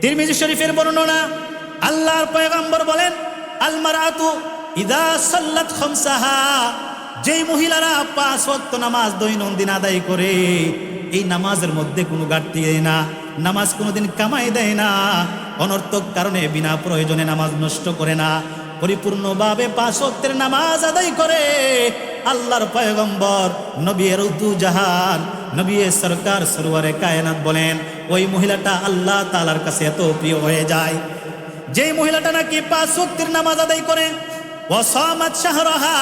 তিরমিজি শরীফের বর্ণনা, আল্লাহর পয়গম্বর বলেন, আলমারাতু ইদা সাল্লাত খামসাহা, যেই মহিলারা পাঁচ ওয়াক্ত নামাজ দৈনন্দিন আদায় করে, এই নামাজের মধ্যে কোনো ঘাটতি দেয় না, নামাজ কোনোদিন কামাই দেয় না, অনর্থক কারণে বিনা প্রয়োজনে নামাজ নষ্ট করে না, পরিপূর্ণভাবে পাঁচ ওয়াক্তের নামাজ আদায় করে, আল্লাহর পয়গম্বর নবী রুদু জাহান নবী সরকার সরোয়ারে কায়নাত বলেন, ওই মহিলাটা আল্লাহ তালার কাছে এত প্রিয় হয়ে যায়। যেই মহিলাটা নাকি পাঁচ ওয়াক্তের নামাজ আদায় করে, ওয়াসামাত শাহরাহা।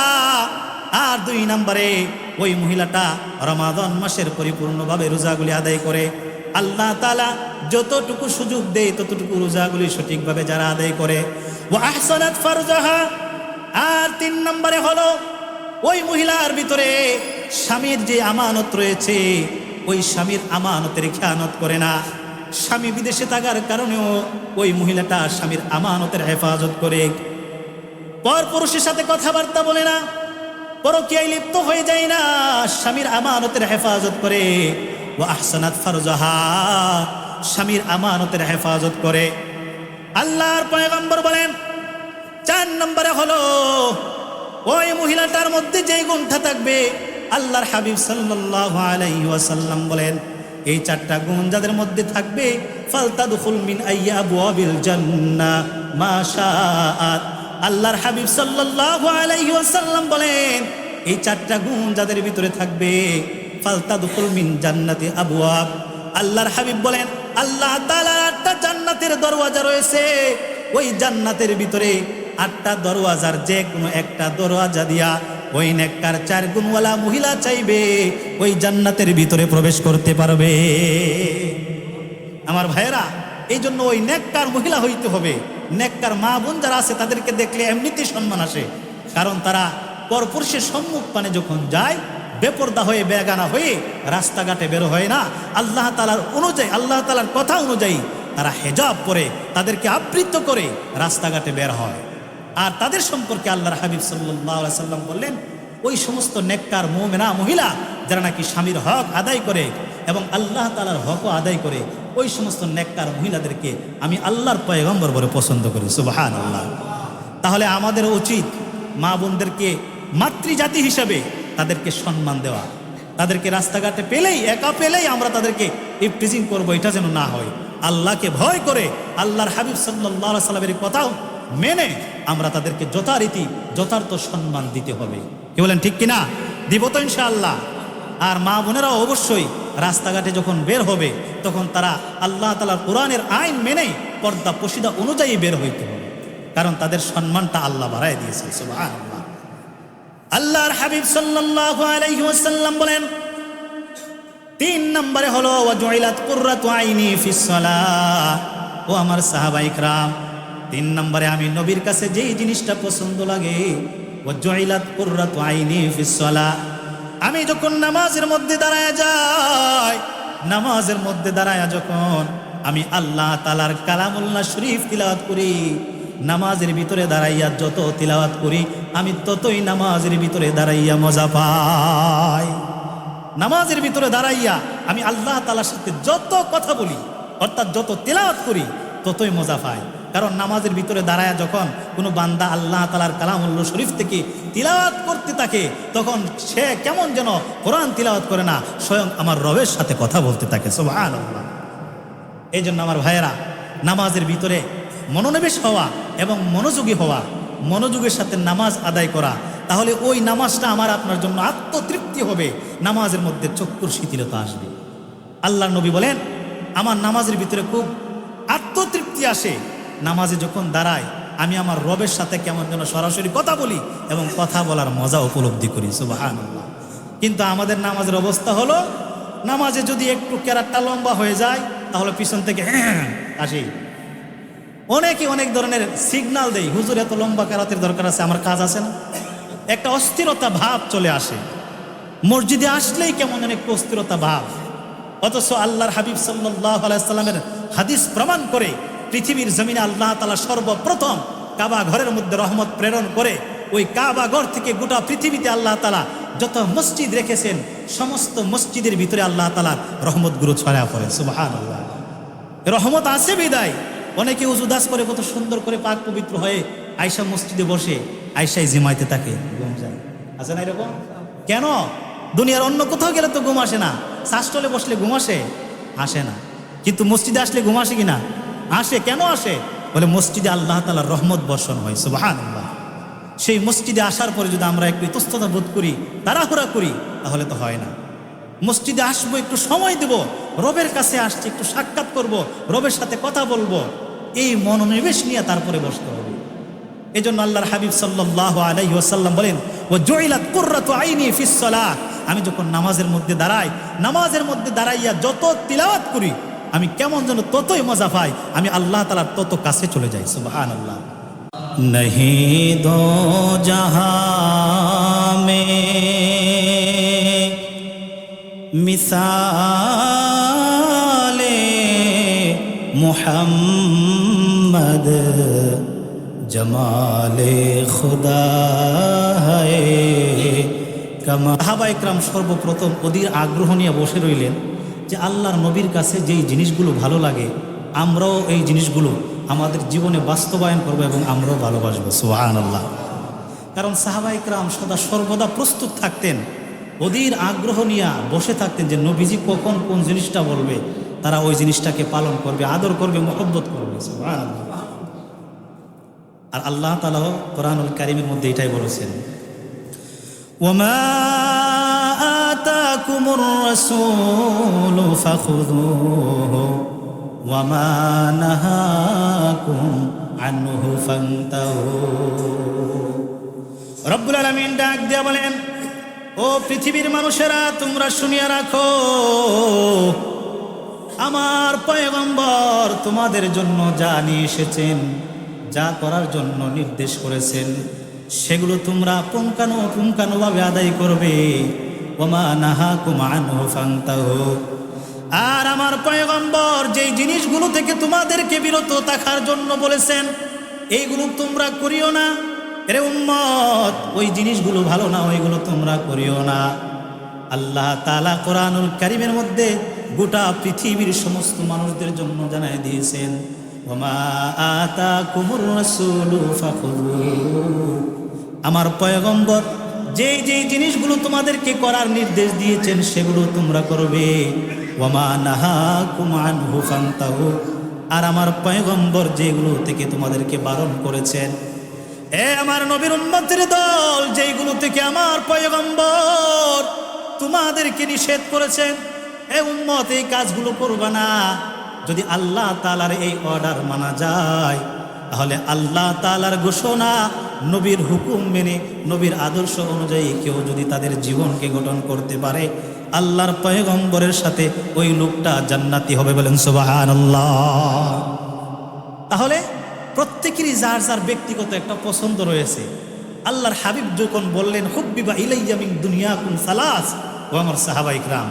আর দুই নম্বরে ওই মহিলাটা রমাদন মাসের পরিপূর্ণভাবে রোজাগুলি আদায় করে। আল্লাহ তালা যতটুকু সুযোগ দেয়, ততটুকু রোজাগুলি সঠিকভাবে যারা আদায় করে। ও আহসানাত ফারজাহা। আর তিন নম্বরে হলো ওই মহিলার ভিতরে স্বামীর যে আমানত রয়েছে, ওই স্বামীর আমানতের খেয়ানত করে না। স্বামী বিদেশে থাকার কারণেও ওই মহিলাটা স্বামীর আমানতের হেফাজত করে। পর পুরুষের সাথে কথাবার্তা বলে না, পরকীয়ায় লিপ্ত হয়ে যায় না, স্বামীর আমানতের হেফাজত করে। ও আহসানাত ফারজাহা, স্বামীর আমানতের হেফাজত করে। আল্লাহর পয়গম্বর বলেন, চার নম্বরে হলো ওই মহিলাটার মধ্যে যেই গুণটা থাকবে, আল্লাহর হাবিব সাল্লাল্লাহু আলাইহি ওয়াসাল্লাম বলেন, এই চারটা গুণ যাদের মধ্যে থাকবে, ফালতাদখুল মিন আইয়াবওয়াবিল জান্নাহ মা শাআত আল্লাহর হাবিব সাল্লাল্লাহু আলাইহি ওয়াসাল্লাম বলেন, এই চারটা গুণ যাদের ভিতরে থাকবে, ফালতাদখুল মিন জান্নাতি আবওয়াব। আল্লাহর হাবিব বলেন, আল্লাহ তাআলার আটটা জান্নাতের দরওয়াজা রয়েছে, ওই জান্নাতের ভিতরে আটটা দরওয়াজার, যে কোনো একটা দরওয়াজা দিয়া ওই নেককার চার গুণওয়ালা মহিলা চাইবে, ওই জান্নাতের ভিতরে প্রবেশ করতে পারবে। আমার ভাইয়েরা এই জন্য ওই নেককার মহিলা হইতে হবে। নেককার মা বোন যারা আছে, তাদেরকে দেখলে এমনিতেই সম্মান আসে। কারণ তারা পরপুরুষের সম্মুখ পানে যখন যায়, বেপর্দা হয়ে, বেগানা হয়ে রাস্তাঘাটে বের হয় না। আল্লাহ তালার অনুযায়ী, আল্লাহ তালার কথা অনুযায়ী তারা হেজাব পরে, তাদেরকে আবৃত্ত করে রাস্তাঘাটে বের হয়। আর তাদের সম্পর্কে আল্লাহর হাবিব সাল্লাহ সাল্লাম বললেন, ওই সমস্ত নেককার মোমেনা, মহিলা যারা নাকি স্বামীর হক আদায় করে এবং আল্লাহ তালার হকও আদায় করে, ওই সমস্ত নেককার মহিলাদেরকে আমি আল্লাহর পয়গম্বর বলে পছন্দ করি। সুবাহান আল্লাহ তাহলে আমাদের উচিত মা বোনদেরকে মাতৃজাতি হিসাবে তাদেরকে সম্মান দেওয়া। তাদেরকে রাস্তাঘাটে পেলেই, একা পেলেই আমরা তাদেরকে ইফটিজিং করব, এটা যেন না হয়। আল্লাহকে ভয় করে আল্লাহর হাবিব সাল্লাহ সাল্লামের কথাও মেনে আমরা তাদেরকে যথারীতি, যথার্থ সম্মান দিতে হবে। কি বলেন, ঠিক কিনা? দিব তো ইনশাআল্লাহ। আর মা বোনেরাও অবশ্যই রাস্তাঘাটে যখন বের হবে, তখন তারা আল্লাহ তালার কোরআনের আইন মেনে পর্দা পশিদা অনুযায়ী বের হইতে হবে। কারণ তাদের সম্মানটা আল্লাহ বাড়াই দিয়েছে আল্লাহর হাবিব সাল্লাম বলেন, তিন নম্বরে হলো ও আমার সাহাবাইকরাম তিন নম্বরে আমি নবীর কাছে যেই জিনিসটা পছন্দ লাগে আমি যখন নামাজের মধ্যে দাঁড়ায় যাই, নামাজের মধ্যে দাঁড়ায় যখন আমি আল্লাহ তালার কালামুল্লাহ শরীফ তিলাওয়াত করি, নামাজের ভিতরে দাঁড়াইয়া যত তিলাওয়াত করি, আমি ততই নামাজের ভিতরে দাঁড়াইয়া মজা পাই। নামাজের ভিতরে দাঁড়াইয়া আমি আল্লাহ তালার সাথে যত কথা বলি, অর্থাৎ যত তেলাওয়াত করি, ততই মজা পাই। কারণ নামাজের ভিতরে দাঁড়ায় যখন কোনো বান্দা আল্লাহ তালার কালামুল্ল শরীফ থেকে তিলাওয়াত করতে থাকে, তখন সে কেমন যেন কোরআন তিলাওয়াত করে না, স্বয়ং আমার রবের সাথে কথা বলতে থাকে। সোহান এই জন্য আমার ভাইয়েরা, নামাজের ভিতরে মনোনিবেশ হওয়া এবং মনোযোগী হওয়া, মনোযোগের সাথে নামাজ আদায় করা, তাহলে ওই নামাজটা আমার আপনার জন্য আত্মতৃপ্তি হবে, নামাজের মধ্যে চক্ষুর শিথিলতা আসবে। আল্লাহ নবী বলেন, আমার নামাজের ভিতরে খুব আত্মতৃপ্তি আসে নামাজে যখন দাঁড়ায়, আমি আমার রবের সাথে কেমন যেন সরাসরি কথা বলি এবং কথা বলার মজা উপলব্ধি করি সুবাহান কিন্তু আমাদের নামাজের অবস্থা হলো, নামাজে যদি একটু ক্যারাটটা লম্বা হয়ে যায়, তাহলে পিছন থেকে হ্যাঁ আসি। অনেকে অনেক ধরনের সিগনাল দেয়, হুজুর, এত লম্বা কেরাতের দরকার আছে, আমার কাজ আছে না। একটা অস্থিরতা ভাব চলে আসে। মসজিদে আসলেই কেমন একটু অস্থিরতা ভাব। অথচ আল্লাহর হাবিব সাল্লাহ আলাইসাল্লামের হাদিস প্রমাণ করে পৃথিবীর জমিনে আল্লাহ তালা সর্বপ্রথম কাবা ঘরের মধ্যে রহমত প্রেরণ করে ওই কাবা ঘর থেকে গোটা পৃথিবীতে আল্লাহ তালা যত মসজিদ রেখেছেন, সমস্ত মসজিদের ভিতরে আল্লাহ তালার রহমত গুরু ছড়া পড়ে আল্লাহ রহমত আছে বিদায়। অনেকে উজুদাস করে কত সুন্দর করে পাক পবিত্র হয়ে আয়সা মসজিদে বসে আয়সায় জিমাইতে থাকে আছে না এরকম? কেন? দুনিয়ার অন্য কোথাও গেলে তো ঘুম আসে না। শাসটলে বসলে ঘুম আসে? আসে না। কিন্তু মসজিদে আসলে ঘুম আসে কিনা? আসে, কেন আসে? বলে, মসজিদে আল্লাহ তালার রহমত বর্ষণ হয়। সুবাহান আল্লাহ সেই মসজিদে আসার পরে যদি আমরা একটু ইতস্ততা বোধ করি, তাড়াহুড়া করি, তাহলে তো হয় না। মসজিদে আসব, একটু সময় দেব, রবের কাছে আসছি, একটু সাক্ষাৎ করব, রবের সাথে কথা বলব, এই মনোনিবেশ নিয়ে তারপরে বসতে হবে। এই জন্য আল্লাহর হাবিব সাল্লাহ আলাইহি ওয়াসাল্লাম বলেন ও জয়লাত কুর্রাতু আইনি ফিসসালাহ আমি যখন নামাজের মধ্যে দাঁড়াই, নামাজের মধ্যে দাঁড়াইয়া যত তিলাওয়াত করি আমি কেমন যেন ততই মজা পাই আমি আল্লাহ তালার তত কাছে চলে যাই সুবাহান আল্লাহ নহি দো জাহা মে মিসালে মোহাম্মদ জমালে খুদা হায় কামা সর্বপ্রথম অধীর আগ্রহ নিয়ে বসে রইলেন। যে আল্লাহর নবীর কাছে যেই জিনিসগুলো ভালো লাগে, আমরাও এই জিনিসগুলো আমাদের জীবনে বাস্তবায়ন করব এবং আমরাও ভালোবাসবো। সোহান আল্লাহ কারণ সাহাবাইকরাম সদা সর্বদা প্রস্তুত থাকতেন অধীর আগ্রহ নিয়ে বসে থাকতেন যে নবীজি কখন কোন জিনিসটা বলবে, তারা ওই জিনিসটাকে পালন করবে, আদর করবে, মহব্বত করবে। আর আল্লাহ তালা কোরআনুল কারিমের মধ্যে এটাই বলেছেন। ওমা آتاكم الرسول فخذوه وما نهاكم عنه فانتهوا রব্বুল আলমিন ডাক দিয়া বলেন ও পৃথিবীর মানুষেরা তোমরা শুনিয়া রাখো আমার পয়গম্বর তোমাদের জন্য যা নিয়ে এসেছেন যা করার জন্য নির্দেশ করেছেন সেগুলো তোমরা পুঙ্কানো পুঙ্কানোভাবে আদায় করবে ওমা নাহা কুমানো ফাংতাহ আর আমার পয়গম্বর যেই জিনিসগুলো থেকে তোমাদেরকে বিরত থাকার জন্য বলেছেন, এইগুলো তোমরা করিও না। এরে উম্মত, ওই জিনিসগুলো ভালো না, ওইগুলো তোমরা করিও না। আল্লাহ তালা কোরআনুল কারিমের মধ্যে গোটা পৃথিবীর সমস্ত মানুষদের জন্য জানাই দিয়েছেন। আমার পয়গম্বর যেই যেই জিনিসগুলো তোমাদেরকে করার নির্দেশ দিয়েছেন, সেগুলো তোমরা করবে। নাহা আর আমার পয়গম্বর যেগুলো থেকে তোমাদেরকে বারণ করেছেন, এ আমার নবীর উম্মতের দল, যেইগুলো থেকে আমার পয়গম্বর তোমাদেরকে নিষেধ করেছেন, এ উম্মত, এই কাজগুলো করবা না। যদি আল্লাহ তালার এই অর্ডার মানা যায় তাহলে আল্লাহ তালার ঘোষণা, নবীর হুকুম মেনে, নবীর আদর্শ অনুযায়ী কেউ যদি তাদের জীবনকে গঠন করতে পারে, আল্লাহর পয়গম্বরের সাথে ওই লোকটা জান্নাতি হবে বলেন সুবাহান তাহলে প্রত্যেকেরই যার যার ব্যক্তিগত একটা পছন্দ রয়েছে, আল্লাহর হাবিব যখন বললেন, হুব্বিবা ইলাইয়ামিন দুনিয়া কুন সালাস ও আমার সাহাবা ইকরাম,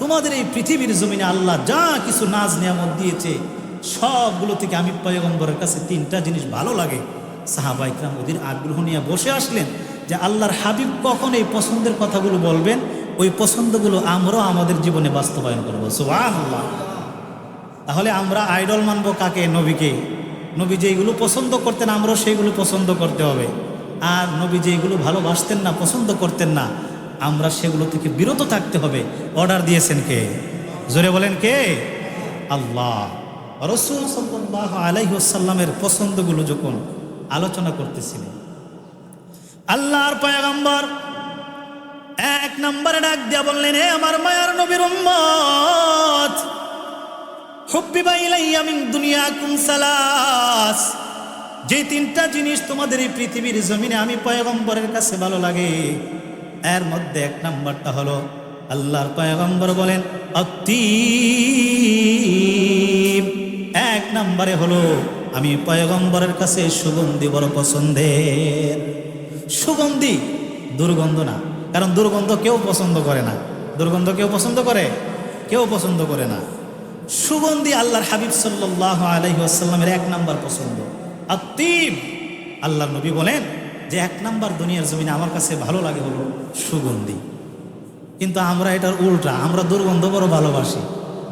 তোমাদের এই পৃথিবীর জমিনে আল্লাহ যা কিছু নাজ নিয়ামত দিয়েছে সবগুলো থেকে আমি পয়গম্বরের কাছে তিনটা জিনিস ভালো লাগে। সাহাবা ইকরাম ওদের আগ্রহ নিয়ে বসে আসলেন যে আল্লাহর হাবিব কখন এই পছন্দের কথাগুলো বলবেন, ওই পছন্দগুলো আমরাও আমাদের জীবনে বাস্তবায়ন করব। সুবহানাল্লাহ। তাহলে আমরা আইডল মানবো কাকে? নবীকে। নবী যেইগুলো পছন্দ করতেন, আমরাও সেইগুলো পছন্দ করতে হবে। আর নবী যেইগুলো ভালোবাসতেন না, পছন্দ করতেন না, আমরা সেগুলো থেকে বিরত থাকতে হবে। অর্ডার দিয়েছেন কে? জোরে বলেন কে? আল্লাহ। রসুল সাল্লাহ আলাইসাল্লামের পছন্দগুলো যখন আলোচনা করতেছিলেন, আল্লাহর পয়গম্বর এক নম্বরে ডাক দিয়া বললেন, হে আমার মায়ার নবীর উম্মত যে তিনটা জিনিস তোমাদের এই পৃথিবীর জমিনে আমি পয়গম্বরের কাছে ভালো লাগে, এর মধ্যে এক নাম্বারটা হলো, আল্লাহর পয়গম্বর বলেন অতি এক নম্বরে হলো, আমি পয়গম্বরের কাছে সুগন্ধি বড় পছন্দের। সুগন্ধি দুর্গন্ধ না, কারণ দুর্গন্ধ কেউ পছন্দ করে না। দুর্গন্ধ কেউ পছন্দ করে? কেউ পছন্দ করে না। সুগন্ধি আল্লাহর হাবিব সাল্লাহ আলহি আসাল্লামের এক নাম্বার পছন্দ। আত্মিব আল্লাহ নবী বলেন যে এক নাম্বার দুনিয়ার জমিনে আমার কাছে ভালো লাগে হলো সুগন্ধি। কিন্তু আমরা এটার উল্টা, আমরা দুর্গন্ধ বড় ভালোবাসি।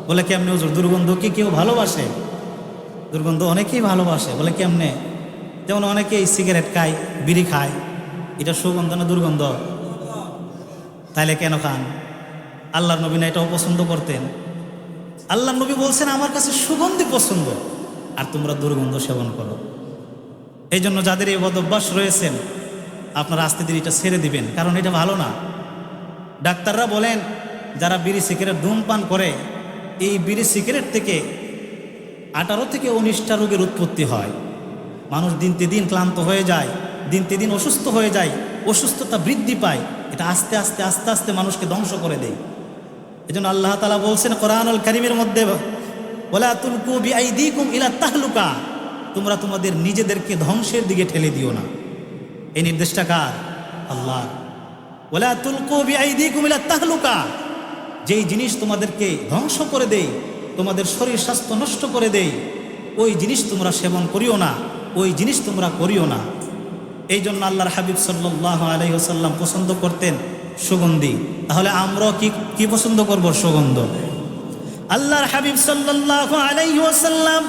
বলে কেমনে হুজুর, দুর্গন্ধ কি কেউ ভালোবাসে? দুর্গন্ধ অনেকেই ভালোবাসে, বলে কেমনে? যেমন অনেকেই সিগারেট খায়, বিড়ি খায়, এটা সুগন্ধ না দুর্গন্ধ? তাইলে কেন খান? আল্লাহর নবী না এটা অপছন্দ করতেন? আল্লাহ নবী বলছেন, আমার কাছে সুগন্ধি পছন্দ। আর তোমরা দুর্গন্ধ সেবন করো। এই জন্য যাদের এই বদভ্যাস রয়েছেন, আপনারা আস্তে ধীরে এটা ছেড়ে দিবেন, কারণ এটা ভালো না। ডাক্তাররা বলেন, যারা বিড়ি সিগারেট ধূমপান করে, এই বিড়ি সিগারেট থেকে আঠারো থেকে উনিশটা রোগের উৎপত্তি হয়। মানুষ দিনতে দিন ক্লান্ত হয়ে যায়, দিনতে দিন অসুস্থ হয়ে যায়, অসুস্থতা বৃদ্ধি পায়, এটা আস্তে আস্তে আস্তে আস্তে মানুষকে ধ্বংস করে দেয়। এই জন্য আল্লাহ তালা বলছেন কোরআনুল করিমের মধ্যে ইলা তাহলুকা তোমরা তোমাদের নিজেদেরকে ধ্বংসের দিকে ঠেলে দিও না। এই নির্দেশটা কার? আল্লাহ ওলা তাহলুকা যেই জিনিস তোমাদেরকে ধ্বংস করে দেই তোমাদের শরীর স্বাস্থ্য নষ্ট করে দেই। ওই জিনিস তোমরা সেবন করিও না, ওই জিনিস তোমরা করিও না। এই জন্য আল্লাহর হাবিব সাল্লাহ আলহিহসাল্লাম পছন্দ করতেন সুগন্ধি। তাহলে আমরাও কি কি পছন্দ করব সুগন্ধ? আল্লাহর হাবিব সাল্লাহ আলাইসাল্লাম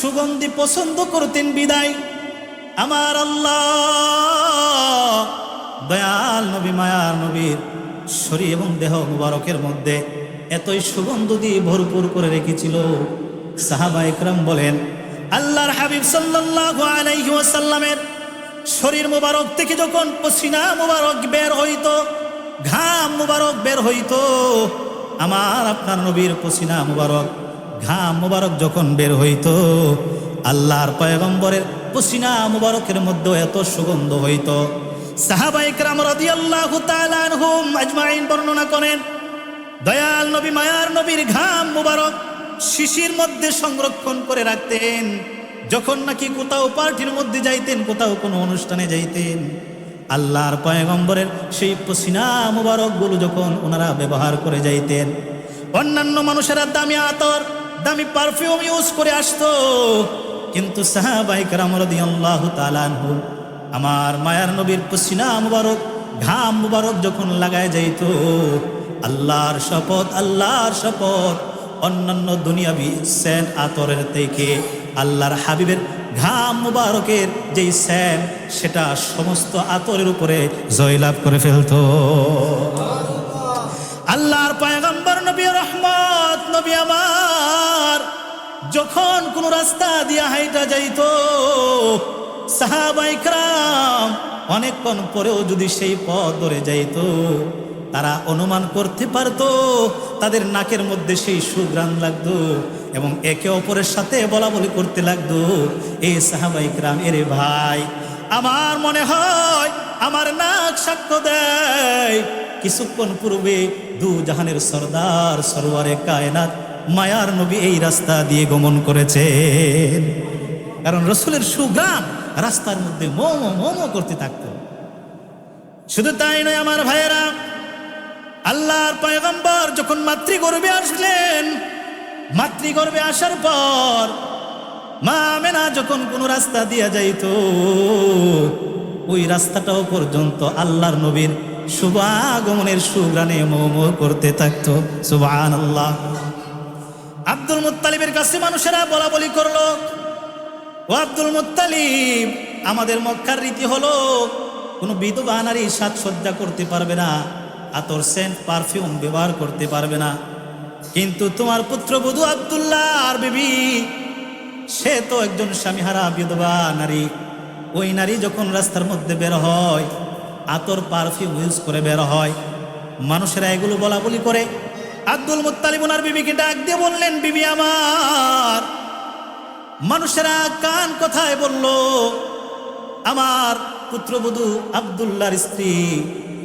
সুগন্ধি পছন্দ করতেন বিদায়। আমার আল্লাহ, দয়াল নবী, মায়ার নবীর শরীর এবং দেহ মুবারকের মধ্যে এতই সুগন্ধ দিয়ে ভরপুর করে রেখেছিল। সাহাবা একরাম বলেন, আল্লাহর হাবিব সাল্লাল্লাহু শরীর মুবারক থেকে যখন পসিনা মুবারক বের হইত, ঘাম মুবারক বের হইতো, আমার আপনার নবীর পসিনা মুবারক, ঘাম মুবারক যখন বের হইতো, আল্লাহর পয়গম্বরের পসিনা মুবারকের মধ্যে এত সুগন্ধ হইতো। সাহাবা ইকরাম রাদিয়াল্লাহু তাআলা আনহুম আজমাইন বর্ণনা করেন দয়াল নবী, মায়ার নবীর ঘাম মুবারক শিশির মধ্যে সংরক্ষণ করে রাখতেন। যখন নাকি কোথাও পার্টির মধ্যে যাইতেন, কোথাও কোনো অনুষ্ঠানে যাইতেন, আল্লাহর পয়গম্বরের সেই পসিনা মুবারকগুলো যখন ওনারা ব্যবহার করে যাইতেন, অন্যান্য মানুষেরা দামি আতর, দামি পারফিউম ইউজ করে আসতো। কিন্তু আমার মায়ার নবীর পসিনা মুবারক, ঘাম মুবারক যখন লাগায় যাইত আল্লাহর শপথ আল্লাহর শপথ। অন্যান্য দুনিয়াবি স্যান আতরের থেকে আল্লাহর হাবিবের ঘাম মুবারকের যেই স্যান সেটা সমস্ত আতরের উপরে জয়লাভ করে ফেলতো। আল্লাহর পায়গম্বর নবী রহমত, নবী আমার, যখন কোন রাস্তা দিয়া হাইটা যাইতো সাহাবাইকরাম অনেকক্ষণ পরেও যদি সেই পথ ধরে যাইতো তারা অনুমান করতে পারতো, তাদের নাকের মধ্যে সেই সুগ্রাম লাগতো এবং একে অপরের সাথে বলা বলি করতে লাগতো। এই সাহাবাইকরাম এরে ভাই, আমার মনে হয় আমার নাক সাক্ষ্য দেয়। কিছুক্ষণ পূর্বে দু জাহানের সর্দার, সরোয়ারে কায়নাত, মায়ার নবী এই রাস্তা দিয়ে গমন করেছেন। কারণ রসুলের সুগ্রাম রাস্তার মধ্যে মোমো মোমো করতে থাকত। শুধু তাই নয়, আমার ভাইয়েরা আল্লাহর পয়গম্বর যখন মাতৃগর্ভে আসলেন, মাতৃগর্ভে আসার পর মা মেনা যখন কোন রাস্তা দিয়া যাইত, ওই রাস্তাটাও পর্যন্ত আল্লাহর নবীর শুভাগমনের সুগ্রানে মোমো করতে থাকতো। সুবান আল্লাহ আব্দুল মুত্তালিবের কাছে মানুষেরা বলা বলি করল, ও আব্দুল মুত্তালিব, আমাদের মক্কার রীতি হলো, কোনো বিধবা নারী সাজসজ্জা করতে পারবে না। আতর সেন্ট পারফিউম ব্যবহার করতে পারবে না। কিন্তু তোমার পুত্রবধূ আবদুল্লাহ আর বিবি, সে তো একজন স্বামীহারা বিধবা নারী। ওই নারী যখন রাস্তার মধ্যে বের হয়, আতর পারফিউম ইউজ করে বের হয়। মানুষেরা এগুলো বলা বলি করে। আব্দুল ওনার বিবিকে ডাক দিয়ে বললেন, বিবি আমার। মানুষেরা কান কথায় বলল, আমার পুত্রবধূ আবদুল্লাহর স্ত্রী।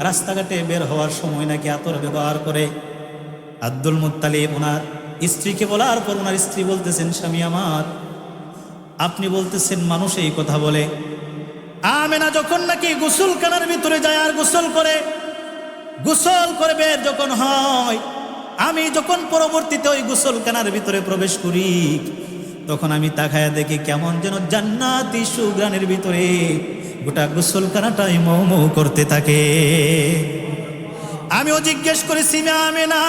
রাস্তাঘাটে বের হওয়ার সময় নাকি আতর ব্যবহার করে। আব্দুল মুত্তালিব ওনার স্ত্রীকে বলার পর ওনার স্ত্রী বলতেছেন, স্বামী আমার, আপনি বলতেছেন মানুষ এই কথা বলে। আমেনা যখন নাকি গোসল কানার ভিতরে যায় আর গোসল করে গোসল করে বের যখন হয়, আমি যখন পরবর্তীতে ওই গোসল কানার ভিতরে প্রবেশ করি, তখন আমি তাকায়া দেখি কেমন যেন জান্নাতি সুগ্রানের ভিতরে গোটা গোসল কানাটাই মৌ মৌ করতে থাকে। আমিও জিজ্ঞেস করেছি আমি না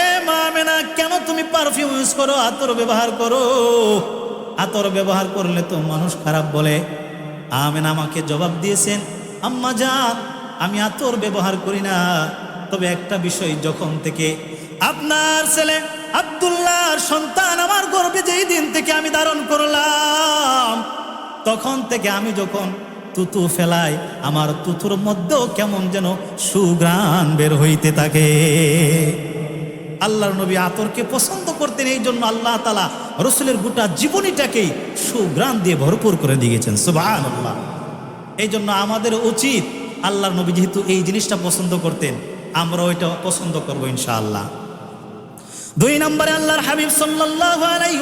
এ মামেনা কেন তুমি পারফিউম ইউজ করো? আতর ব্যবহার করো। আতর ব্যবহার করলে তো মানুষ খারাপ বলে। আমেনা আমাকে জবাব দিয়েছেন, আম্মা যান আমি আতর ব্যবহার করি না। তবে একটা বিষয় যখন থেকে আপনার ছেলে আব্দুল্লাহর সন্তান আমার গর্বে যেই দিন থেকে আমি ধারণ করলাম তখন থেকে আমি যখন তুতু ফেলাই, আমার তুতুর মধ্যেও কেমন যেন সুগ্রাণ বের হইতে থাকে। আল্লাহর নবী আতরকে পছন্দ করতেন, এই জন্য আল্লাহ তালা রসুলের গোটা জীবনীটাকেই সুগ্রাণ দিয়ে ভরপুর করে দিয়েছেন সুবাহ আল্লাহ এই জন্য আমাদের উচিত আল্লাহর নবী যেহেতু এই জিনিসটা পছন্দ করতেন আমরা ওইটা পছন্দ করব ইনশাআল্লাহ। দুই নম্বরে আল্লাহর হাবিব আলাইহি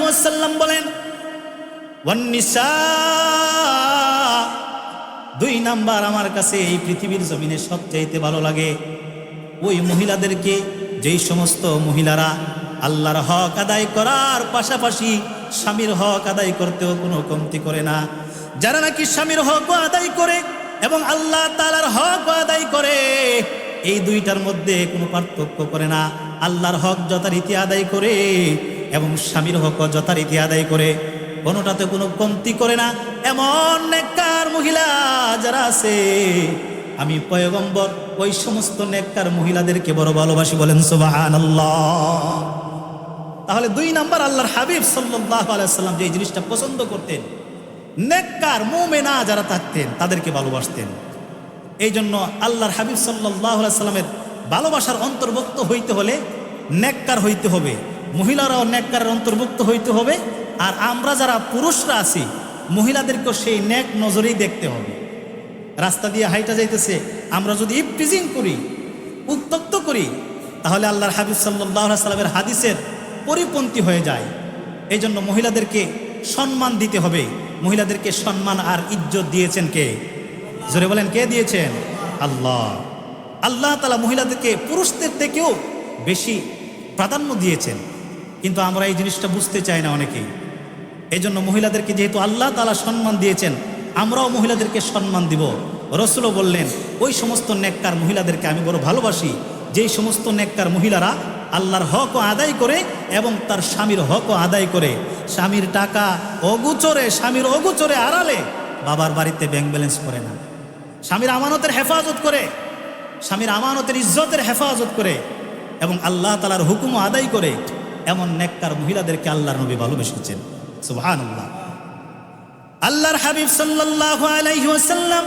বলেন দুই নাম্বার আমার কাছে এই পৃথিবীর জমিনে সবচাইতে ভালো লাগে। ওই মহিলাদেরকে, যেই সমস্ত মহিলারা আল্লাহর হক আদায় করার পাশাপাশি স্বামীর হক আদায় করতেও কোনো কমতি করে না। যারা নাকি স্বামীর হক আদায় করে এবং আল্লাহ তালার হক আদায় করে, এই দুইটার মধ্যে কোনো পার্থক্য করে না। আল্লাহর হক যথারীতি আদায় করে এবং স্বামীর হক যথারীতি আদায় করে। কোনোটাতে কোনো কমতি করে না। এমন নেককার মহিলা যারা আছে, আমি পয়গম্বর, ওই সমস্ত নেককার মহিলাদেরকে বড় ভালোবাসি বলেন সুবাহান তাহলে দুই নাম্বার আল্লাহর হাবিব সাল্লাহ আলাইসাল্লাম যে জিনিসটা পছন্দ করতেন, নেককার মোমেনা যারা থাকতেন, তাদেরকে ভালোবাসতেন। এই জন্য আল্লাহর হাবিব সাল্লাহ সাল্লামের ভালোবাসার অন্তর্ভুক্ত হইতে হলে নেককার হইতে হবে। মহিলারাও নেককারের অন্তর্ভুক্ত হইতে হবে আর আমরা যারা পুরুষরা আছি, মহিলাদেরকেও সেই ন্যাক নজরেই দেখতে হবে। রাস্তা দিয়ে হাইটা যাইতেছে, আমরা যদি ইপটিজিং করি উত্তক্ত করি, তাহলে আল্লাহর হাবিব সাল্লাহ সাল্লামের হাদিসের পরিপন্থী হয়ে যায়। এই জন্য মহিলাদেরকে সম্মান দিতে হবে। মহিলাদেরকে সম্মান আর ইজ্জত দিয়েছেন কে? জোরে বলেন, কে দিয়েছেন? আল্লাহ। আল্লাহ তালা মহিলাদেরকে পুরুষদের থেকেও বেশি প্রাধান্য দিয়েছেন। কিন্তু আমরা এই জিনিসটা বুঝতে চাই না অনেকেই। এই জন্য মহিলাদেরকে যেহেতু আল্লাহ তালা সম্মান দিয়েছেন, আমরাও মহিলাদেরকে সম্মান দিব। রসুলও বললেন, ওই সমস্ত নেককার মহিলাদেরকে আমি বড় ভালোবাসি। যেই সমস্ত নেককার মহিলারা আল্লাহর হকও আদায় করে এবং তার স্বামীর হকও আদায় করে, স্বামীর টাকা অগুচরে, স্বামীর অগুচরে আড়ালে বাবার বাড়িতে ব্যাংক ব্যালেন্স করে না। স্বামীর আমানতের হেফাজত করে, স্বামীর আমানতের ইজ্জতের হেফাজত করে এবং আল্লাহ তালার হুকুম আদায় করে এমন নেককার মহিলাদেরকে আল্লাহর নবী ভালোবেসেছেন। আল্লাহর হাবিব সাল্লাল্লাহু আলাইহি ওয়াসাল্লাম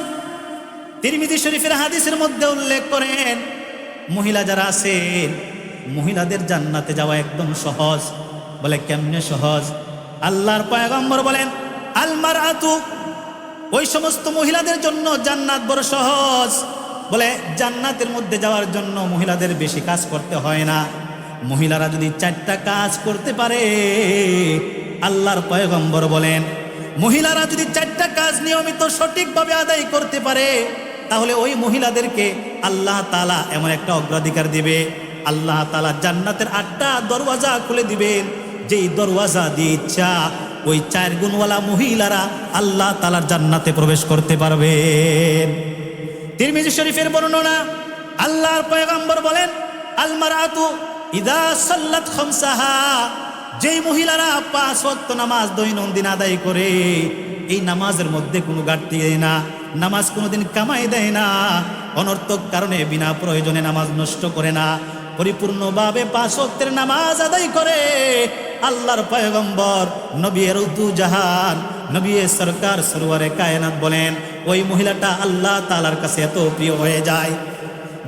তিরমিজি শরীফের হাদিসের মধ্যে উল্লেখ করেন, মহিলা যারা আছেন, মহিলাদের জান্নাতে যাওয়া একদম সহজ। বলে, কেমনে সহজ? আল্লাহর পয়গম্বর বলেন আলমার আতু ওই সমস্ত মহিলাদের জন্য জান্নাত বড় সহজ। বলে, জান্নাতের মধ্যে যাওয়ার জন্য মহিলাদের বেশি কাজ করতে হয় না। মহিলারা যদি চারটা কাজ করতে পারে, আল্লাহর পয়গম্বর বলেন, মহিলারা যদি চারটা কাজ নিয়মিত সঠিকভাবে আদায় করতে পারে, তাহলে ওই মহিলাদেরকে আল্লাহ তালা এমন একটা অগ্রাধিকার দিবে। আল্লাহ তালা জান্নাতের আটটা দরওয়াজা খুলে দিবেন। যেই দরওয়াজা দিয়ে ইচ্ছা, ওই চার গুণওয়ালা মহিলারা আল্লাহ তালার জান্নাতে প্রবেশ করতে পারবেন। তিরমিজি শরীফের বর্ণনা, আল্লাহর পয়গম্বর বলেন আলমারাতু ইদা সাল্লাত খামসাহা, যেই মহিলারা পাঁচ ওয়াক্ত নামাজ দৈনন্দিন আদায় করে, এই নামাজের মধ্যে কোনো ঘাটতি দেয় না, নামাজ কোনোদিন কামাই দেয় না, অনর্থক কারণে বিনা প্রয়োজনে নামাজ নষ্ট করে না, পরিপূর্ণভাবে পাঁচ নামাজ আদায় করে। আল্লাহর পয়গম্বর নবী রুদু জাহান নবী সরকার সরোয়ারে কায়নাত বলেন, ওই মহিলাটা আল্লাহ তালার কাছে এত প্রিয় হয়ে যায়।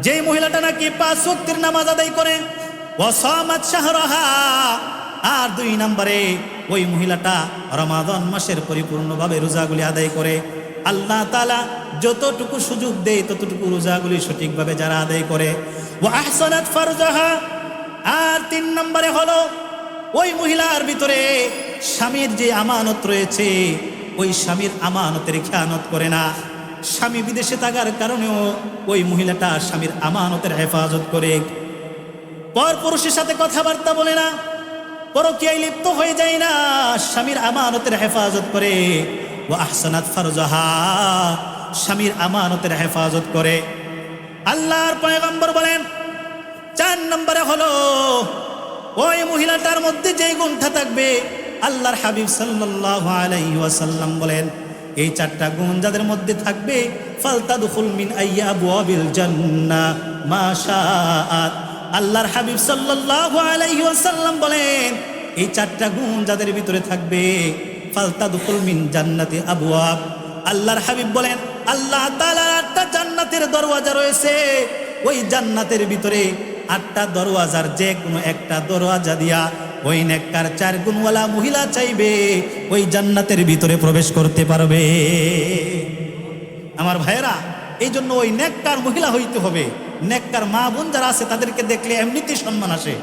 যেই মহিলাটা নাকি পাঁচ ওয়াক্তের নামাজ আদায় করে ওয়াসামাত শাহরাহা। আর দুই নম্বরে ওই মহিলাটা রমাদন মাসের পরিপূর্ণভাবে রোজাগুলি আদায় করে। আল্লাহ তালা যতটুকু সুযোগ দেয়, ততটুকু রোজাগুলি সঠিকভাবে যারা আদায় করে। ও আহসানাত ফারজাহা। আর তিন নম্বরে হলো ওই মহিলার ভিতরে স্বামীর যে আমানত রয়েছে, ওই স্বামীর আমানতের খেয়ানত করে না। স্বামী বিদেশে থাকার কারণেও ওই মহিলাটা স্বামীর আমানতের হেফাজত করে। পর পুরুষের সাথে কথাবার্তা বলে না। পরকিয়ায় লিপ্ত হয়ে যায় না, স্বামীর আমানতের হেফাজত করে। ও আহসানাত ফারজাহা, স্বামীর আমানতের হেফাজত করে। আল্লাহর পয়গম্বর বলেন, চার নম্বরে হলো, ওই মহিলাটার মধ্যে যেই গুণটা থাকবে, আল্লাহর হাবিব সাল্লাল্লাহু আলাইহি ওয়াসাল্লাম বলেন, এই চারটা গুণ যাদের মধ্যে থাকবে, ফালতাদখুল মিন আইয়াবওয়াবিল জান্নাহ মা শাআত আল্লাহর হাবিব সাল্লাল্লাহু আলাইহি ওয়াসাল্লাম বলেন, এই চারটা গুণ যাদের ভিতরে থাকবে, ফালতাদখুল মিন জান্নাতি আবওয়াব। আল্লাহর হাবিব বলেন, আল্লাহ তাআলার আটটা জান্নাতের দরওয়াজা রয়েছে। ওই জান্নাতের ভিতরে আটটা দরওয়াজার যে কোনো একটা দরওয়াজা দিয়া ওই নেককার চার গুণওয়ালা মহিলা চাইবে, ওই জান্নাতের ভিতরে প্রবেশ করতে পারবে। আমার ভাইয়েরা এই জন্য ওই নেককার মহিলা হইতে হবে। নেককার মা বোন যারা আছে তাদেরকে দেখলে এমনিতেই সম্মান আসে।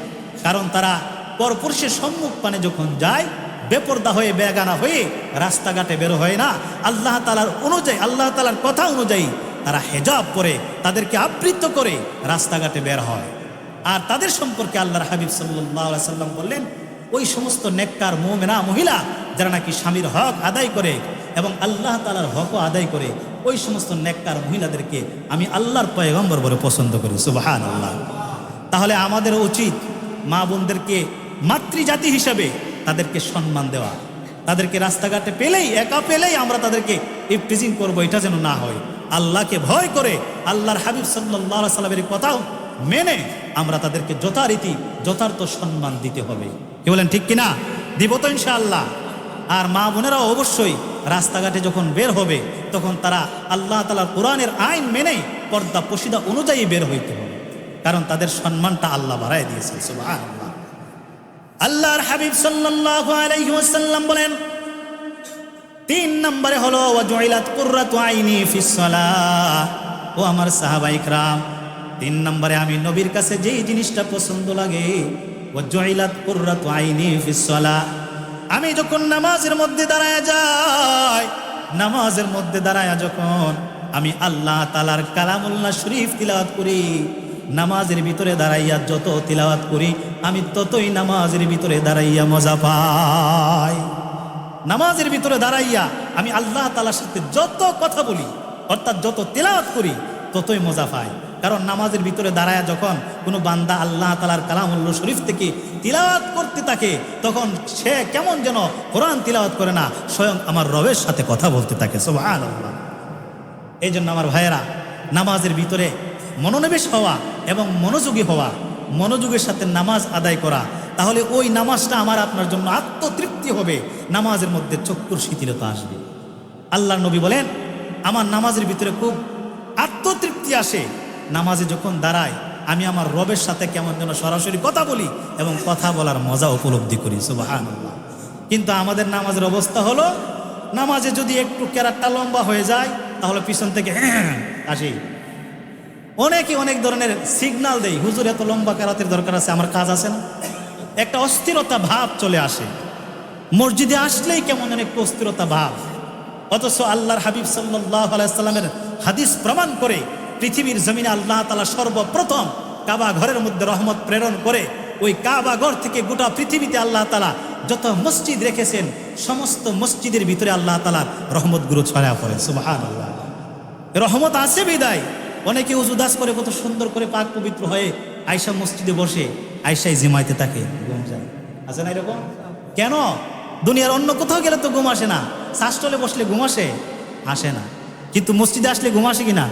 কারণ তারা পরপুরুষের সম্মুখ পানে যখন যায়, বেপর্দা হয়ে, বেগানা হয়ে রাস্তাঘাটে বের হয় না। আল্লাহ তালার অনুযায়ী, আল্লাহ তালার কথা অনুযায়ী তারা হেজাব করে তাদেরকে আবৃত্ত করে রাস্তাঘাটে বের হয়। আর তাদের সম্পর্কে আল্লাহর হাবিব সাল্লাহ সাল্লাম বললেন, ওই সমস্ত নেককার মোমেনা মহিলা, যারা নাকি স্বামীর হক আদায় করে এবং আল্লাহ তালার হকও আদায় করে ওই সমস্ত নেককার মহিলাদেরকে আমি আল্লাহর পয়গম্বর বলে পছন্দ করি সুবাহান আল্লাহ তাহলে আমাদের উচিত মা বোনদেরকে মাতৃজাতি হিসাবে তাদেরকে সম্মান দেওয়া। তাদেরকে রাস্তাঘাটে পেলেই, একা পেলেই আমরা তাদেরকে ইফটিজিং করব, এটা যেন না হয়। আল্লাহকে ভয় করে আল্লাহর হাবিব সাল্লাহ সাল্লামের কথাও মেনে আমরা তাদেরকে যথারীতি, যথার্থ সম্মান দিতে হবে। কি বলেন, ঠিক কিনা? দিব তো ইনশাআল্লাহ। আর মা বোনেরাও অবশ্যই রাস্তাঘাটে যখন বের হবে তখন তারা আল্লাহ তালার কোরআনের আইন মেনেই পর্দা পশিদা অনুযায়ী বের হইতে হবে কারণ তাদের সম্মানটা আল্লাহ বাড়াই দিয়েছে সুবহানাল্লাহ আল্লাহর হাবিব সাল্লাল্লাহু আলাইহি ওয়াসাল্লাম বলেন তিন নম্বরে হলো ওয়াজুইলাত কুররাতু আইনি ফিস সালাহ ও আমার সাহাবায়ে کرام তিন নম্বরে আমি নবীর কাছে যেই জিনিসটা পছন্দ লাগে ওয়াজুইলাত কুররাতু আইনি ফিস সালাহ আমি যখন নামাজের মধ্যে দাঁড়ায় যাই, নামাজের মধ্যে দাঁড়ায় যখন আমি আল্লাহ তালার কালামুল্লাহ শরীফ তিলাওয়াত করি, নামাজের ভিতরে দাঁড়াইয়া যত তিলাওয়াত করি, আমি ততই নামাজের ভিতরে দাঁড়াইয়া মজা পাই। নামাজের ভিতরে দাঁড়াইয়া আমি আল্লাহ তালার সাথে যত কথা বলি, অর্থাৎ যত তেলাওয়াত করি, ততই মজা পাই। কারণ নামাজের ভিতরে দাঁড়ায় যখন কোনো বান্দা আল্লাহ তালার কালামুল্ল শরীফ থেকে তিলাওয়াত করতে থাকে, তখন সে কেমন যেন কোরআন তিলাওয়াত করে না, স্বয়ং আমার রবের সাথে কথা বলতে থাকে। সোহান এই জন্য আমার ভাইয়েরা, নামাজের ভিতরে মনোনিবেশ হওয়া এবং মনোযোগী হওয়া, মনোযোগের সাথে নামাজ আদায় করা, তাহলে ওই নামাজটা আমার আপনার জন্য আত্মতৃপ্তি হবে। নামাজের মধ্যে চক্ষুর শিথিলতা আসবে। আল্লাহ নবী বলেন, আমার নামাজের ভিতরে খুব আত্মতৃপ্তি আসে। নামাজে যখন দাঁড়ায়, আমি আমার রবের সাথে কেমন যেন সরাসরি কথা বলি এবং কথা বলার মজা উপলব্ধি করি সুবাহান কিন্তু আমাদের নামাজের অবস্থা হলো, নামাজে যদি একটু ক্যারাটটা লম্বা হয়ে যায়, তাহলে পিছন থেকে হ্যাঁ আসি। অনেকে অনেক ধরনের সিগনাল দেয়, হুজুর, এত লম্বা কেরাতের দরকার আছে, আমার কাজ আছে না? একটা অস্থিরতা ভাব চলে আসে। মসজিদে আসলেই কেমন একটু অস্থিরতা ভাব। অথচ আল্লাহর হাবিব সাল্লাহ আলাইসাল্লামের হাদিস প্রমাণ করে পৃথিবীর জমিনে আল্লাহ তালা সর্বপ্রথম কাবা ঘরের মধ্যে রহমত প্রেরণ করে ওই কাবা ঘর থেকে গোটা পৃথিবীতে আল্লাহ তালা যত মসজিদ রেখেছেন, সমস্ত মসজিদের ভিতরে আল্লাহ তালার রহমতগুলো ছড়া পড়ে সুবাহান আল্লাহ রহমত আছে বিদায়। অনেকে উজুদাস করে কত সুন্দর করে পাক পবিত্র হয়ে আয়সা মসজিদে বসে আয়সায় জিমাইতে থাকে, ঘুম যায়। আছে না এরকম? কেন? দুনিয়ার অন্য কোথাও গেলে তো ঘুম আসে না। শাসটলে বসলে ঘুম আসে? আসে না। কিন্তু মসজিদে আসলে ঘুম আসে কিনা?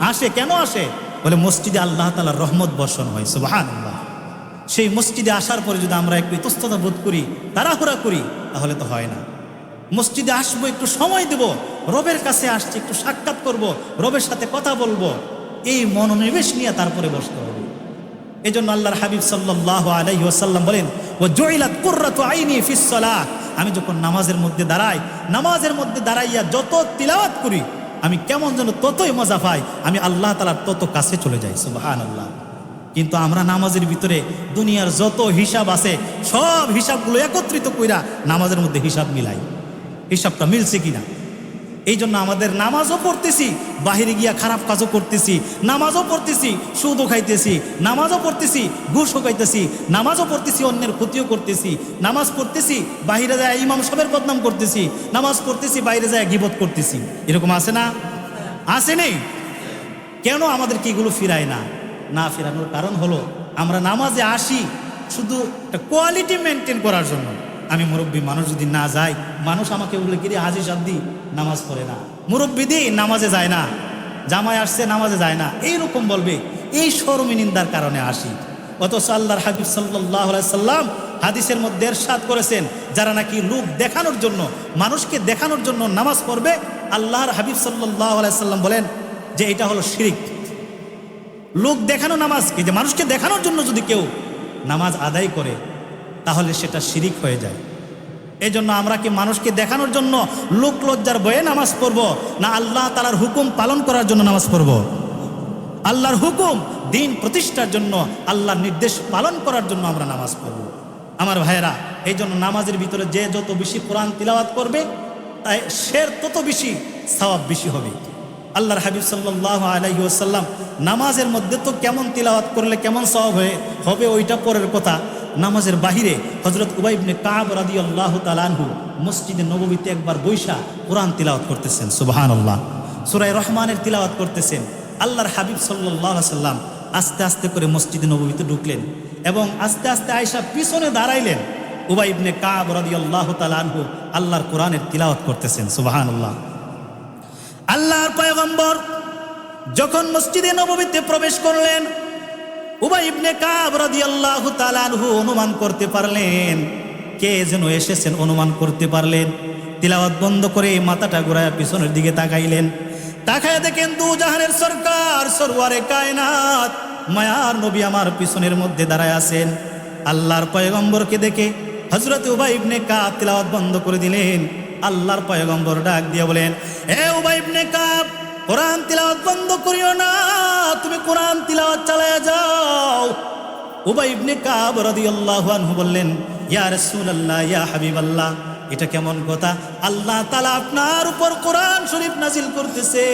আসে, কেন আসে? বলে, মসজিদে আল্লাহ তালার রহমত বর্ষণ হয়। সুবাহান আল্লাহ সেই মসজিদে আসার পরে যদি আমরা একটু ইতস্ততা বোধ করি, তাড়াহুড়া করি, তাহলে তো হয় না। মসজিদে আসব, একটু সময় দেব, রবের কাছে আসছি, একটু সাক্ষাৎ করব, রবের সাথে কথা বলব, এই মনোনিবেশ নিয়ে তারপরে বসতে হবে। এই জন্য আল্লাহর হাবিব সাল্লাহ আলহি ওসাল্লাম বলেন ও জয়লাত কুর্রাত আইনি ফিসলা আমি যখন নামাজের মধ্যে দাঁড়াই, নামাজের মধ্যে দাঁড়াইয়া যত তিলাওয়াত করি আমি কেমন যেন ততই মজা পাই, আমি আল্লাহ তালার তত কাছে চলে যাই সুবাহান আল্লাহ কিন্তু আমরা নামাজের ভিতরে দুনিয়ার যত হিসাব আছে, সব হিসাবগুলো একত্রিত কইরা নামাজের মধ্যে হিসাব মিলাই। হিসাবটা মিলছে কিনা? এই জন্য আমাদের নামাজও পড়তেছি, বাহিরে গিয়া খারাপ কাজও করতেছি, নামাজও পড়তেছি, সুদও খাইতেছি, নামাজও পড়তেছি, ঘুষও খাইতেছি, নামাজও পড়তেছি, অন্যের ক্ষতিও করতেছি, নামাজ পড়তেছি, বাহিরে যায় ইমাম সবের বদনাম করতেছি, নামাজ পড়তেছি, বাইরে যায় গিবত করতেছি। এরকম আছে না? আছে নেই? কেন আমাদেরকে এগুলো ফিরায় না? না ফেরানোর কারণ হলো, আমরা নামাজে আসি শুধু একটা কোয়ালিটি মেনটেন করার জন্য। আমি মুরব্বী, মানুষ যদি না যাই মানুষ আমাকে বলে কি রে হাজি সাদ্দি নামাজ পড়ে না। মুরব্বী দি নামাজে যায় না। জামাই আসছে, নামাজে যায় না। এইরকম বলবে, এই শরমি নিন্দার কারণে আসি। অথচ আল্লাহর হাবিব সাল্লাহ সাল্লাম হাদিসের মধ্যে এরশাদ করেছেন, যারা নাকি লোক দেখানোর জন্য, মানুষকে দেখানোর জন্য নামাজ পড়বে, আল্লাহর হাবিব সাল্লাহ সাল্লাম বলেন যে এটা হলো শিরিক। লোক দেখানো নামাজ কি? যে মানুষকে দেখানোর জন্য যদি কেউ নামাজ আদায় করে, তাহলে সেটা শিরিক হয়ে যায়। এই জন্য আমরা কি মানুষকে দেখানোর জন্য লোক লজ্জার বয়ে নামাজ পড়ব? না আল্লাহ তালার হুকুম পালন করার জন্য নামাজ পড়ব? আল্লাহর হুকুম দিন প্রতিষ্ঠার জন্য, আল্লাহর নির্দেশ পালন করার জন্য আমরা নামাজ পড়ব। আমার ভাইয়েরা এই জন্য নামাজের ভিতরে যে যত বেশি কোরআন তিলাওয়াত করবে, তাই সের তত বেশি সওয়াব বেশি হবে। আল্লাহর হাবিব সাল্লাহ আলাইহি ওসাল্লাম নামাজের মধ্যে তো কেমন তিলাওয়াত করলে কেমন সওয়াব হয়ে হবে ওইটা পরের কথা। নামাজের বাহিরে হজরত উবাইবনে কাব রাদি আল্লাহ তালানহু মসজিদে নবমীতে একবার বৈশা কোরআন তিলাওয়াত করতেছেন সুবাহান আল্লাহ সুরাই রহমানের তিলাওয়াত করতেছেন। আল্লাহর হাবিব সাল্লাহ সাল্লাম আস্তে আস্তে করে মসজিদে নবমীতে ঢুকলেন এবং আস্তে আস্তে আয়সা পিছনে দাঁড়াইলেন। উবাই ইবনে কাব রাদি আল্লাহ তালানহু আল্লাহর কোরআনের তিলাওয়াত করতেছেন সুবাহান আল্লাহ আল্লাহর পয়গম্বর যখন মসজিদে নবমীতে প্রবেশ করলেন উবাই ইবনে কাব রাদিয়াল্লাহু তাআলা আনহু অনুমান করতে পারলেন। কে যেন এসেছেন অনুমান করতে পারলেন। তিলাওয়াত বন্ধ করে মাথাটা ঘুরায় পিছনের দিকে তাকাইলেন। তাকায় দেখেন দু জাহানের সরকার, সরওয়ারে কায়নাত। মায়ার নবী আমার পিছনের মধ্যে দাঁড়ায় আছেন। আল্লাহর পয়গম্বরকে দেখে হজরত উবাই ইবনে কাব তিলাওয়াত বন্ধ করে দিলেন। আল্লাহর পয়গম্বর ডাক দিয়ে বলেন, এ উবাই ইবনে কাব কোরআন তিলাওয়াত বন্ধ করিও না, তুমি কোরআন তিলাওয়াত চালায়া যাও। উবাই ইবনে কাব রাদিয়াল্লাহু আনহু বললেন, ইয়া রাসূলুল্লাহ, ইয়া হাবিবাল্লাহ, এটা কেমন কথা? আল্লাহ তাআলা আপনার উপর কোরআন শরীফ নাজিল করতেছে।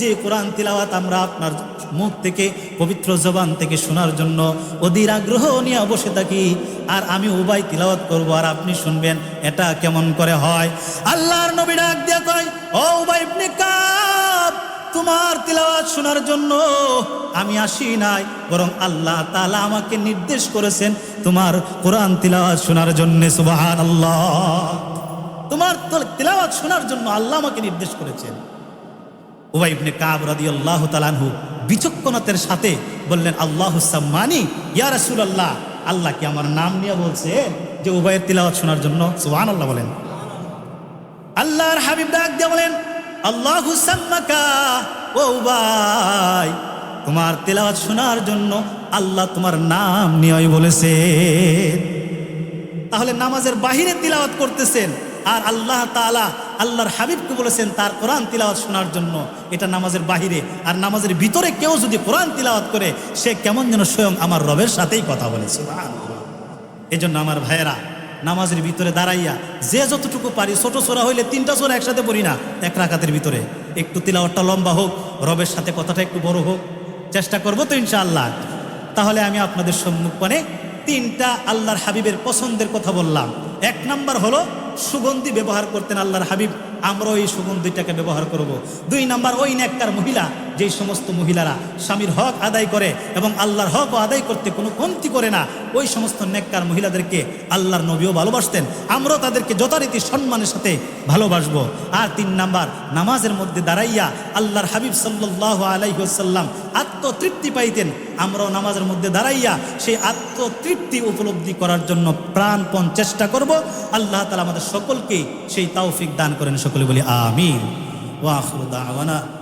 যে কোরআন তিলাওয়াত আমরা আপনার মুখ থেকে, পবিত্র জবান থেকে শোনার জন্য অধীর আগ্রহ নিয়ে বসে থাকি। আর আমি উবাই তিলাওয়াত করব, আর আপনি শুনবেন, এটা কেমন করে হয়? আল্লাহর নবী ডাক দিয়া কয়, ও উবাই তোমার তিলাওয়াত শোনার জন্য আমি আসি নাই, বরং আল্লাহ তাআলা আমাকে নির্দেশ করেছেন তোমার কোরআন তিলাওয়াত শোনার জন্য সুবাহান আল্লাহ তোমার তিলাওয়াত শোনার জন্য আল্লাহ আমাকে নির্দেশ করেছেন। উবাই ইবনে কাব রাদিয়াল্লাহু তাআলাহু বিচক্ষণতার সাথে বললেন, আল্লাহু সাম্মানি, ইয়া রাসূলুল্লাহ। আল্লাহ কি আমার নাম নিয়ে বলছে যে উবাইয়ের তিলাওয়াত শোনার জন্য? সুবহানাল্লাহ বলেন। আল্লাহর হাবিব ডাক দিয়ে বলেন আল্লাহু সাম্মাকা, ও উবাই তোমার তেলাওয়াত শোনার জন্য আল্লাহ তোমার নাম নিয়ে বলেছে। তাহলে নামাজের বাহিরে তিলাওয়াত করতেছেন আর আল্লাহ তালা আল্লাহর হাবিবকে বলেছেন তার কোরআন তিলাওয়াত শোনার জন্য। এটা নামাজের বাহিরে। আর নামাজের ভিতরে কেউ যদি কোরআন তিলাওয়াত করে, সে কেমন যেন স্বয়ং আমার রবের সাথেই কথা বলেছে এই জন্য আমার ভাইয়েরা নামাজের ভিতরে দাঁড়াইয়া যে যতটুকু পারি, ছোট ছোড়া হইলে তিনটা ছোড়া একসাথে পড়ি না, এক রাখাতের ভিতরে। একটু তিলাওয়াতটা লম্বা হোক, রবের সাথে কথাটা একটু বড় হোক, চেষ্টা করব তো ইনশাআল্লাহ। তাহলে আমি আপনাদের সম্মুখপানে তিনটা আল্লাহর হাবিবের পছন্দের কথা বললাম। এক নাম্বার হলো, সুগন্ধি ব্যবহার করতেন আল্লাহর হাবিব, আমরাও এই সুগন্ধিটাকে ব্যবহার করব। দুই নাম্বার, ওই নেককার মহিলা যেই সমস্ত মহিলারা স্বামীর হক আদায় করে এবং আল্লাহর হকও আদায় করতে কোনো কমতি করে না, ওই সমস্ত নেককার মহিলাদেরকে আল্লাহর নবীও ভালোবাসতেন। আমরাও তাদেরকে যথারীতি সম্মানের সাথে ভালোবাসবো। আর তিন নাম্বার, নামাজের মধ্যে দাঁড়াইয়া আল্লাহর হাবিব সাল্লাহ আলাইসাল্লাম আত্মতৃপ্তি পাইতেন। আমরাও নামাজের মধ্যে দাঁড়াইয়া সেই আত্মতৃপ্তি উপলব্ধি করার জন্য প্রাণপণ চেষ্টা করব। আল্লাহ তালা আমাদের সকলকে সেই তৌফিক দান করেন। সকলে বলি, আমিন। ওয়াখরুদ আওয়ানা